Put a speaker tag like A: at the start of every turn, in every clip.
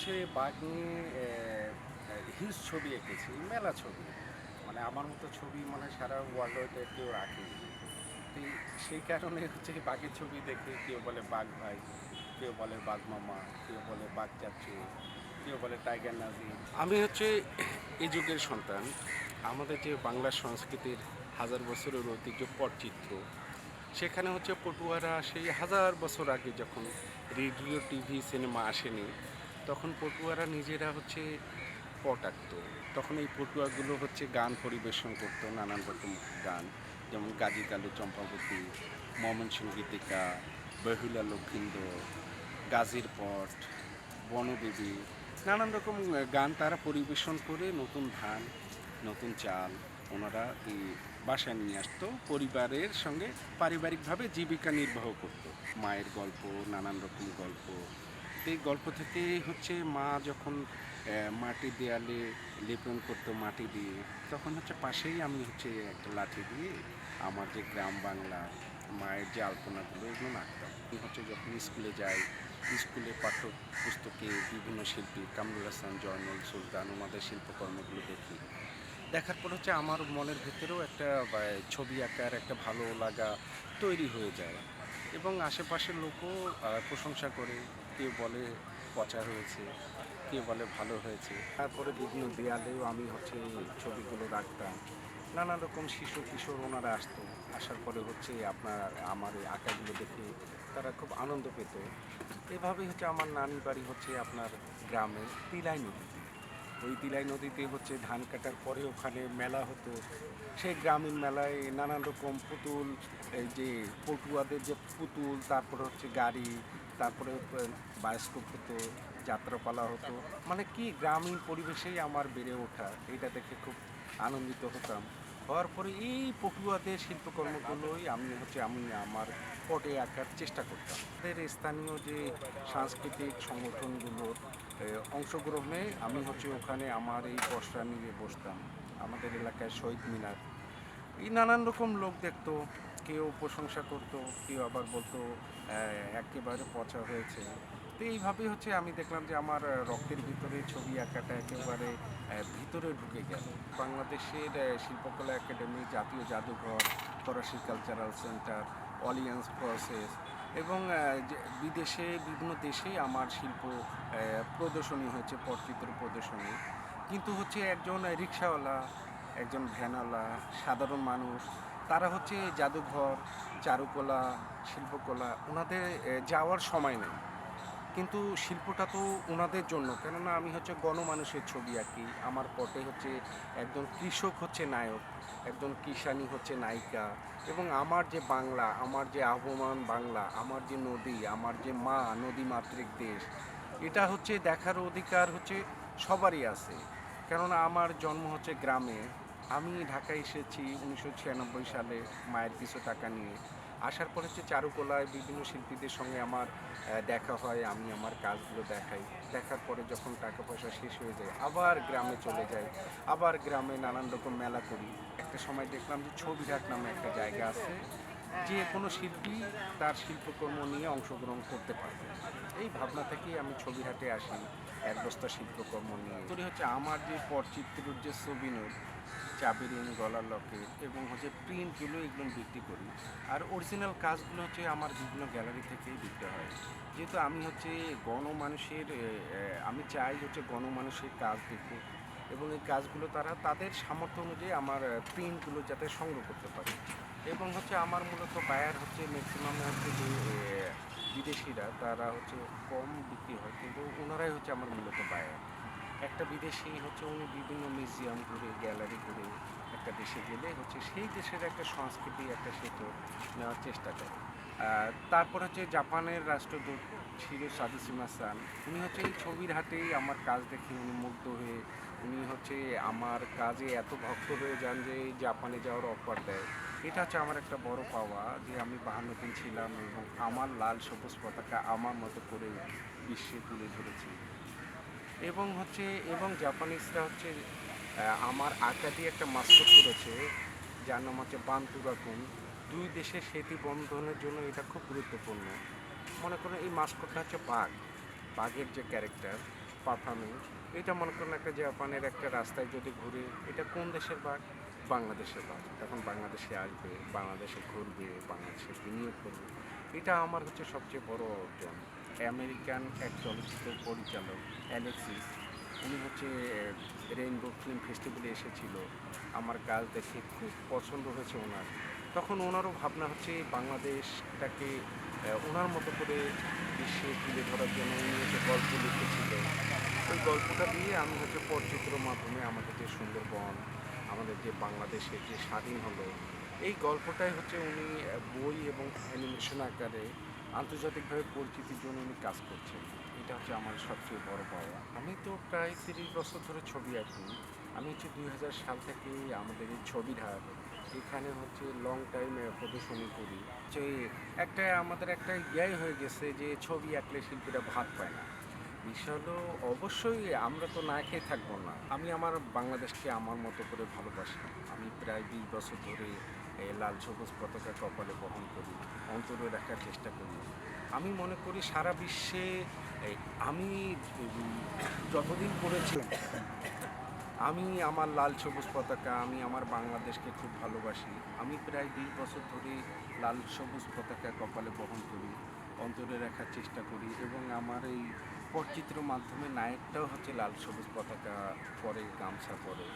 A: হচ্ছে বাঘ নিয়ে হিউজ ছবি এঁকেছি, মেলা ছবি। মানে আমার মতো ছবি মানে সারা ওয়ার্ল্ডে কেউ রাখেনি। তো সেই কারণে হচ্ছে বাঘের ছবি দেখে কেউ বলে বাঘ ভাই, কেউ বলে বাঘ মামা, কেউ বলে বাঘ চাচু, কেউ বলে টাইগার নাজির আমি হচ্ছে এই যুগের সন্তান। আমাদের যে বাংলা সংস্কৃতির হাজার বছরের ঐতিহ্য পটচিত্র, সেখানে হচ্ছে পটুয়ারা সেই হাজার বছর আগে যখন রেডিও, টিভি, সিনেমা আসেনি তখন পটুয়ারা নিজেরা হচ্ছে পট আঁকতো তখন এই পটুয়াগুলো হচ্ছে গান পরিবেশন করতো, নানান রকম গান। যেমন গাজী কালু চম্পাবতী, মমন সঙ্গীতিকা, বেহুলা লক্ষিন্দর গাজীর পট, বনদেবী, নানান রকম গান তারা পরিবেশন করে নতুন ধান, নতুন চাল ওনারা এই বাসায় নিয়ে আসতো। পরিবারের সঙ্গে পারিবারিকভাবে জীবিকা নির্বাহ করত। মায়ের গল্প, নানান রকম গল্প এই গল্প থেকে হচ্ছে মা যখন মাটি দেয়ালে লেপন করতো মাটি দিয়ে, তখন হচ্ছে পাশেই আমি হচ্ছে একটা লাঠি দিয়ে আমার যে গ্রাম বাংলা, মায়ের যে আলপনাগুলো এগুলো আঁকতাম হচ্ছে যখন স্কুলে যাই, স্কুলে পাঠ্য পুস্তকে বিভিন্ন শিল্পী কামরুল হাসান, জয়নুল সুলতান ওনাদের শিল্পকর্মগুলো দেখি। দেখার পর হচ্ছে আমার মনের ভেতরেও একটা ছবি আঁকার একটা ভালো লাগা তৈরি হয়ে যায়। এবং আশেপাশের লোকও প্রশংসা করে। কেউ বলে পচা হয়েছে কেউ বলে ভালো হয়েছে? তারপরে বিভিন্ন দেয়ালেও আমি হচ্ছে ছবিগুলো রাখতাম। নানা রকম শিশু কিশোর ওনারা আসতো। আসার পরে হচ্ছে আপনার, আমার এই আঁকাগুলো দেখে তারা খুব আনন্দ পেত। এভাবেই হচ্ছে আমার নানি বাড়ি হচ্ছে আপনার গ্রামে, তিলাই নদীতে ওই তিলাই নদীতে হচ্ছে ধান কাটার পরে ওখানে মেলা হতো। সেই গ্রামীণ মেলায় নানান রকম পুতুল, এই যে পটুয়াদের যে পুতুল, তারপরে হচ্ছে গাড়ি তারপরে বায়োস্কোপ হতো, যাত্রাপালা হতো। মানে কি গ্রামীণ পরিবেশেই আমার বেড়ে ওঠা, এটা দেখে খুব আনন্দিত হতাম। হওয়ার পরে এই পটুয়াদের শিল্পকর্মগুলোই আমি হচ্ছে, আমি আমার পটে আঁকার চেষ্টা করতাম। আমাদের স্থানীয় যে সাংস্কৃতিক সংগঠনগুলোর অংশগ্রহণে আমি হচ্ছে ওখানে আমার এই পশরা নিয়ে বসতাম। আমাদের এলাকায় শহীদ মিনার। এই নানান রকম লোক দেখতো। কেউ প্রশংসা করতো, কেউ আবার বলতো একেবারে পচা হয়েছে। তো এইভাবেই হচ্ছে আমি দেখলাম যে আমার রক্তের ভিতরে ছবি আঁকাটা একেবারে ভিতরে ঢুকে গেল। বাংলাদেশের শিল্পকলা একাডেমি, জাতীয় জাদুঘর, ফরাসি কালচারাল সেন্টার অলিয়েন্স প্রসেস এবং বিদেশে, বিভিন্ন দেশেই আমার শিল্প প্রদর্শনী হয়েছে, পটচিত্র প্রদর্শনী। কিন্তু হচ্ছে একজন রিক্সাওয়ালা, একজন ভ্যানওয়ালা, সাধারণ মানুষ তারা হচ্ছে জাদুঘর, চারুকলা, শিল্পকলা ওনাদের যাওয়ার সময় নেই। কিন্তু শিল্পটা তো ওনাদের জন্য। কেননা আমি হচ্ছে গণমানুষের ছবি আঁকি। আমার পটে হচ্ছে একজন কৃষক হচ্ছে নায়ক, একজন কিষানি হচ্ছে নায়িকা। এবং আমার যে বাংলা, আমার যে আহ্বান বাংলা, আমার যে নদী, আমার যে মা, নদী মাতৃক দেশ, এটা হচ্ছে দেখার অধিকার হচ্ছে সবারই আছে। কেননা আমার জন্ম হচ্ছে গ্রামে। আমি ঢাকায় এসেছি উনিশশো ছিয়ানব্বই সালে মায়ের কিছু টাকা নিয়ে। আসার পর হচ্ছে চারুকলায় বিভিন্ন শিল্পীদের সঙ্গে আমার দেখা হয়, আমি আমার কাজগুলো দেখাই। দেখার পরে যখন টাকা পয়সা শেষ হয়ে যায়, আবার গ্রামে চলে যাই। আবার গ্রামে নানান রকম মেলা করি। একটা সময় দেখলাম যে ছবিঘাট নামে একটা জায়গা আছে, যে কোনো শিল্পী তার শিল্পকর্ম নিয়ে অংশগ্রহণ করতে পারবে। এই ভাবনা থেকেই আমি ছবিহাটে আসি, এক বস্তা শিল্পকর্ম নিয়ে। তোরে হচ্ছে আমার যে পটচিত্রের যে ছবি নোট চাবির গলার লকেট এবং হচ্ছে প্রিন্টগুলো এগুলো বিক্রি করি। আর অরিজিনাল কাজগুলো হচ্ছে আমার বিভিন্ন গ্যালারি থেকেই বিক্রি হয়। যেহেতু আমি হচ্ছে গণমানুষের আমি চাই হচ্ছে গণমানুষের কাজ দেখুক এবং এই কাজগুলো তারা তাদের সামর্থ্য অনুযায়ী আমার প্রিন্টগুলো যাতে সংগ্রহ করতে পারে। এবং হচ্ছে আমার মূলত বায়ার হচ্ছে ম্যাক্সিমাম হচ্ছে যে বিদেশিরা তারা হচ্ছে কম বিক্রি হয় কিন্তু ওনারাই হচ্ছে আমার মূলত বায়ার একটা বিদেশি হচ্ছে উনি বিভিন্ন মিউজিয়াম ঘুরে, গ্যালারি ঘুরে একটা দেশে গেলে হচ্ছে সেই দেশের একটা সংস্কৃতি, একটা সেতু নেওয়ার চেষ্টা করে। তারপর হচ্ছে জাপানের রাষ্ট্রদূত ছিল সাদুসিমা সান উনি হচ্ছে এই ছবির হাটেই আমার কাজ দেখে উনি মুগ্ধ হয়ে, উনি হচ্ছে আমার কাজে এত ভক্ত হয়ে যান যে জাপানে যাওয়ার অফার দেয়। এটা হচ্ছে আমার একটা বড় পাওয়া যে আমি বাহান্ন দিন ছিলাম এবং আমার লাল সবুজ পতাকা আমার মতো করে বিশ্বে তুলে ধরেছি। এবং হচ্ছে, এবং জাপানিজরা হচ্ছে আমার আঁকা দিয়ে একটা মাস্কট করেছে, যার নাম হচ্ছে বান্তুরাকুন দুই দেশের সেতু বন্ধনের জন্য এটা খুব গুরুত্বপূর্ণ। মনে করুন, এই মাস্কটটা হচ্ছে বাঘ, বাঘের যে ক্যারেক্টার
B: পারফরমেন্স এটা মনে করেন একটা জাপানের একটা রাস্তায় যদি ঘুরে, এটা কোন দেশের বাঘ? বাংলাদেশের বাঘ। তখন বাংলাদেশে আসবে, বাংলাদেশে ঘুরবে, বাংলাদেশে বিনিয়োগ করবে। এটা আমার হচ্ছে সবচেয়ে বড় অর্জন। আমেরিকান এক চলচ্চিত্র পরিচালক অ্যালেক্সিস, উনি হচ্ছে রেইনবো ফিল্ম ফেস্টিভ্যালে এসেছিল। আমার কাজ দেখে খুব পছন্দ হয়েছে ওনার। তখন ওনারও ভাবনা হচ্ছে বাংলাদেশটাকে ওনার মতো করে বিশ্বে তুলে ধরার জন্য উনি হচ্ছে গল্প লিখেছিল। ওই গল্পটা দিয়ে আমি হচ্ছে পটচিত্র মাধ্যমে আমাদের যে সুন্দরবন, আমাদের যে বাংলাদেশের যে স্বাধীন হলো, এই গল্পটাই হচ্ছে উনি বই এবং অ্যানিমেশন আকারে আন্তর্জাতিকভাবে পরিচিতির জন্য উনি কাজ করছেন। এটা হচ্ছে আমার সবচেয়ে বড় পাওয়া। আমি তো প্রায় তিরিশ বছর ধরে ছবি আঁকি। আমি হচ্ছে দুই হাজার সাল থেকে আমাদের এই ছবির হাট এখানে হচ্ছে লং টাইম প্রদর্শনী করি। যে একটা আমাদের একটা ইয়াই হয়ে গেছে যে ছবি আঁকলে শিল্পীরা ভাত পায় না। বিষয় হলো, অবশ্যই আমরা তো না খেয়ে থাকব না। আমি আমার বাংলাদেশকে আমার মতো করে ভালোবাসি। আমি প্রায় বিশ বছর ধরে এই লাল সবুজ পতাকা কপালে বহন করি, অন্তরে রাখার চেষ্টা করি। আমি মনে করি সারা বিশ্বে আমি যতদিন পড়েছিলাম আমি আমার লাল সবুজ পতাকা, আমি আমার বাংলাদেশকে খুব ভালোবাসি। আমি প্রায় বিশ বছর ধরে লাল সবুজ পতাকা কপালে বহন করি, অন্তরে রাখার চেষ্টা করি এবং আমার এই পটচিত্র মাধ্যমে নায়কটাও হচ্ছে লাল সবুজ পতাকা পরে, গামছা পরে।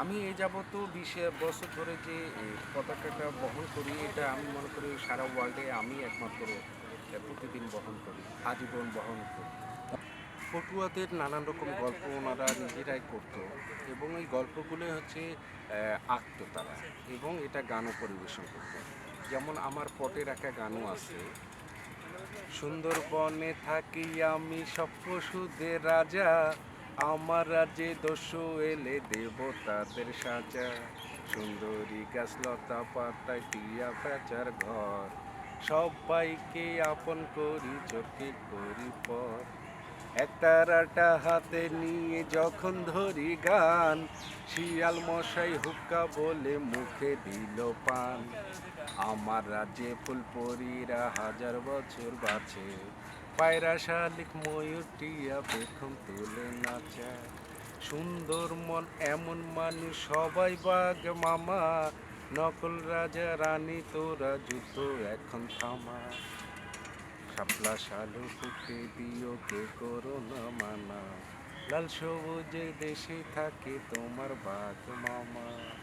B: আমি এই যাবত বিশ বছর ধরে যে পতাকাটা বহন করি, এটা আমি মনে করি সারা ওয়ার্ল্ডে আমি একমাত্র প্রতিদিন বহন করি, আজীবন বহন করি। পটুয়াদের নানান রকম গল্প ওনারা নিজেরাই করতো এবং এই গল্পগুলো হচ্ছে আঁকত তারা এবং এটা গানও পরিবেশন করতো। যেমন আমার পটে রাখা গানও আছে, সুন্দরবনে থাকি আমি সব পশুদের রাজা আমার রাজ্যে দস্যু এলে দেবতাদের সাজা। সুন্দরী গাছ লতা পাতায় টিয়া প্যাচার ঘর। সবাইকে আপন করি, চোখে করি পর। একটারাটা হাতে নিয়ে যখন ধরি গান, শিয়াল মশাই হুক্কা বলে মুখে দিল পান। আমার রাজ্যে ফুলপরীরা হাজার বছর বাঁচে। পায়রা শালিক ময়ূর টিয়া পেখম তুলে নাচে। সুন্দর মন, এমন মানুষ সবাই বাঘ মামা। নকল রাজা, রানী তোরা, যুদ্ধ এখন থামা। শাপলা শালু ফুটে দিও, কে করো না মানা। লাল সবুজে দেশে থাকে তোমার বাঘ মামা।